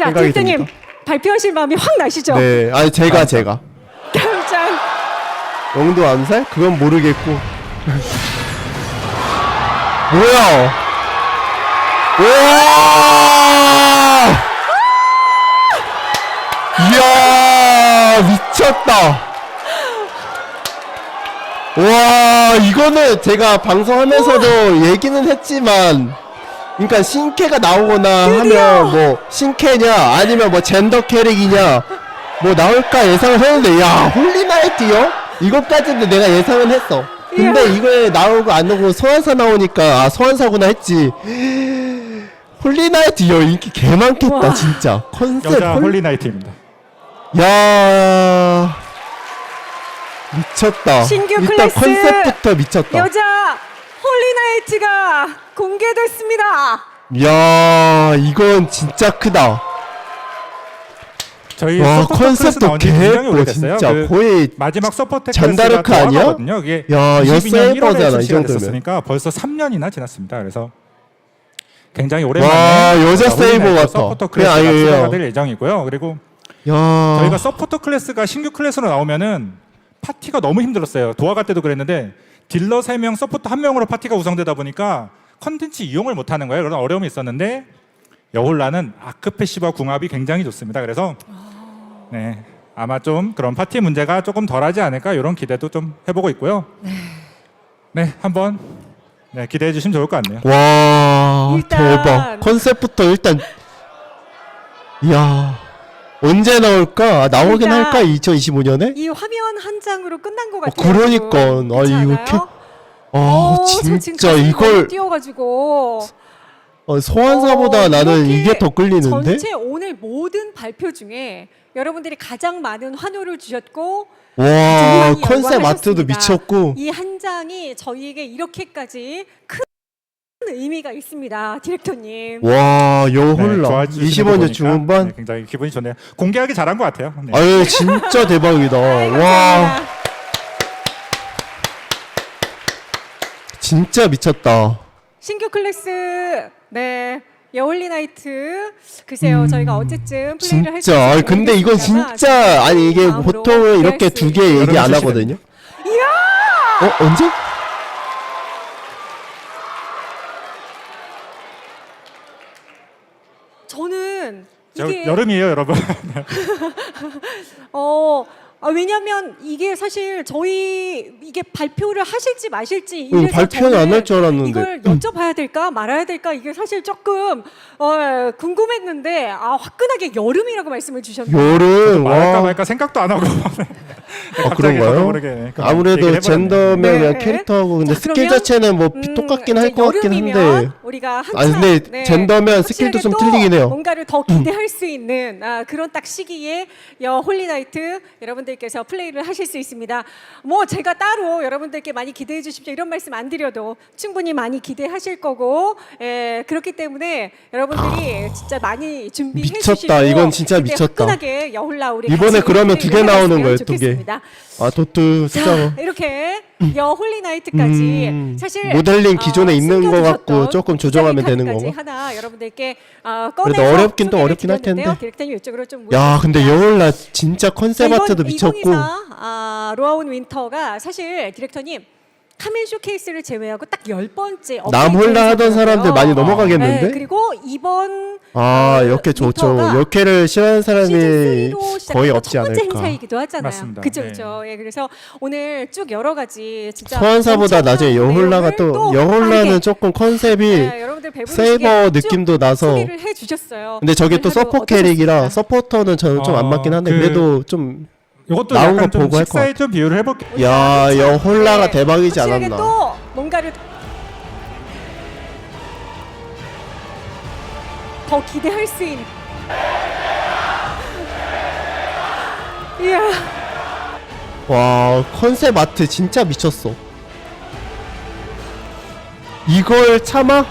자, 생각이 듭니다. 발표하실 마음이 확 나시죠? 네, 아니 제가 제가 깜짝. 영도 암살? 그건 모르겠고. 뭐야? 우와! 이야 미쳤다. 와 이거는 제가 방송하면서도 얘기는 했지만 그러니까 신캐가 나오거나 드디어! 하면 뭐 신캐냐 아니면 뭐 젠더 캐릭이냐 뭐 나올까 예상을 했는데 야 홀리나이트요? 이것까지는 내가 예상은 했어 근데. 이거에 나오고 안 오고 소환사 나오니까 아 소환사구나 했지 홀리나이트요 인기 개 많겠다 와. 진짜 컨셉 여자 홀... 홀리나이트입니다. 야 미쳤다 신규 일단 클래스 컨셉부터 미쳤다 여자 홀리나이트가 공개됐습니다. 야 이건 진짜 크다 저희 와 서포터 클래스 컨셉도 나온 지 굉장히 개예뻐 오래됐어요. 진짜 그 거의 마지막 서포터 잔다르크 클래스가 아니야? 이게 야, 22년 여세이버잖아, 1월에 이 출시가 정도면. 됐었으니까 벌써 3년이나 지났습니다. 그래서 굉장히 와, 오랜만에 여자 세이버 같아. 서포터 클래스가 아니에요. 추가가 될 예정이고요. 그리고 야 저희가 서포터 클래스가 신규 클래스로 나오면은 파티가 너무 힘들었어요. 도화갈 때도 그랬는데 딜러 3명, 서포터 1명으로 파티가 구성되다 보니까 컨텐츠 이용을 못 하는 거예요. 그런 어려움이 있었는데 여홀라는 아크 패시브와 궁합이 굉장히 좋습니다. 그래서 네. 아마 좀 그런 파티 문제가 조금 덜하지 않을까 이런 기대도 좀 해보고 있고요. 네, 한번 네, 기대해 주시면 좋을 것 같네요. 와 일단- 대박 컨셉부터 일단 이야 언제 나올까 아, 나오긴 할까 2025년에 이 화면 한 장으로 끝난 것 어, 같아요. 그러니까. 아 이거 않 아 어, 저 진짜 이걸 뛰어가지고 어, 소환사보다 어, 나는 이게 더 끌리는데 전체 오늘 모든 발표 중에 여러분들이 가장 많은 환호를 주셨고 와 컨셉. 아트도 미쳤고 이 한 장이 저희에게 이렇게까지 큰 의미가 있습니다, 디렉터님. 와 네, 여홀라 좋아해 주시는 거 25년 보니까, 중반 네, 굉장히 기분이 좋네요. 공개하기 잘한 것 같아요. 네. 아유 진짜 대박이다 와 감사합니다. 진짜 미쳤다. 신규 클래스 네 여홀리 나이트. 글쎄요 저희가 어쨌든 플레이를 할수 음, 진짜 아니, 근데 이건 진짜 아니 이게 보통은 이렇게 두 개 얘기 안 여러분 하거든요? 이야! 어 언제? 저는 저, 이게 여름이에요, 여러분. 어 아, 왜냐면 이게 사실 저희 이게 발표를 하실지 마실지 응, 이래서 발표는 저는 안 할 줄 알았는데. 이걸 여쭤봐야 될까 말아야 될까 이게 사실 조금 어, 궁금했는데 아 화끈하게 여름이라고 말씀을 주셨네요. 여름 말할까 와 말까 생각도 안 하고. 아, 그런가요? 모르게 아무래도. 젠더면 네. 그냥 캐릭터하고 근데 자, 스킬 그러면, 자체는 뭐 음, 똑같긴 할 것 같긴 한데 우리가 한참 아, 근데 젠더면 확실하게 스킬도 좀또 틀리긴 해요. 음. 뭔가를 더 기대할 수 있는 아, 그런 딱 시기에 여 홀리나이트 여러분들께서 플레이를 하실 수 있습니다. 뭐 제가 따로 여러분들께 많이 기대해 주십시오 이런 말씀 안 드려도 충분히 많이 기대하실 거고 예, 그렇기 때문에 여러분들이 진짜 많이 준비해 미쳤다. 주시고 이건 진짜 미쳤다. 화끈하게 여홀라 우리 이번에 그러면 두개 플레이를 나오는 거예요, 두 개. 아 도트 자, 숫자가 이렇게 여 홀리 나이트까지 음, 사실 모델링 기존에 있는 거 숨겨두셨던 갖고 조금 조정하면 되는 건가? 하나 여러분들께 어, 그래도 어렵긴 또 어렵긴 할. 텐데. 디렉터님 이쪽으로 좀 야 근데. 여울라 진짜 컨셉 자, 아트도 미쳤고 2024, 아, 로아운 윈터가 사실 디렉터님 카멘 쇼케이스를 제외하고 딱 열 번째 남홀라 하던 사람들 많이 아. 넘어가겠는데? 네, 그리고 이번 아 어, 역회 좋죠 역회를 싫어하는 사람이 시즌 3로 거의 없지 첫 번째 않을까 행사이기도 하잖아요. 맞습니다. 그죠, 네. 그죠. 예, 그래서 오늘 쭉 여러 가지 진짜 소환사보다 엄청난 나중에 여홀라가 내용을 또 여홀라는 조금 컨셉이 네, 여러분들 세이버 쭉 느낌도 나서 소개를 해주셨어요. 근데 저게 또 오늘 하루 서포 캐릭이라 어떠셨습니까? 서포터는 저는 좀 안 어, 맞긴 한데 그- 그래도 좀 이것도 나온 약간 거 좀 보고 할것 식사에 좀 비유를 해볼게요. 우리 야, 다여 홀라가 네, 대박이지 확실하게 않았나. 또 뭔가를 더 기대할 수 있는. 이야, 와 컨셉 아트 진짜 미쳤어 이걸 참아?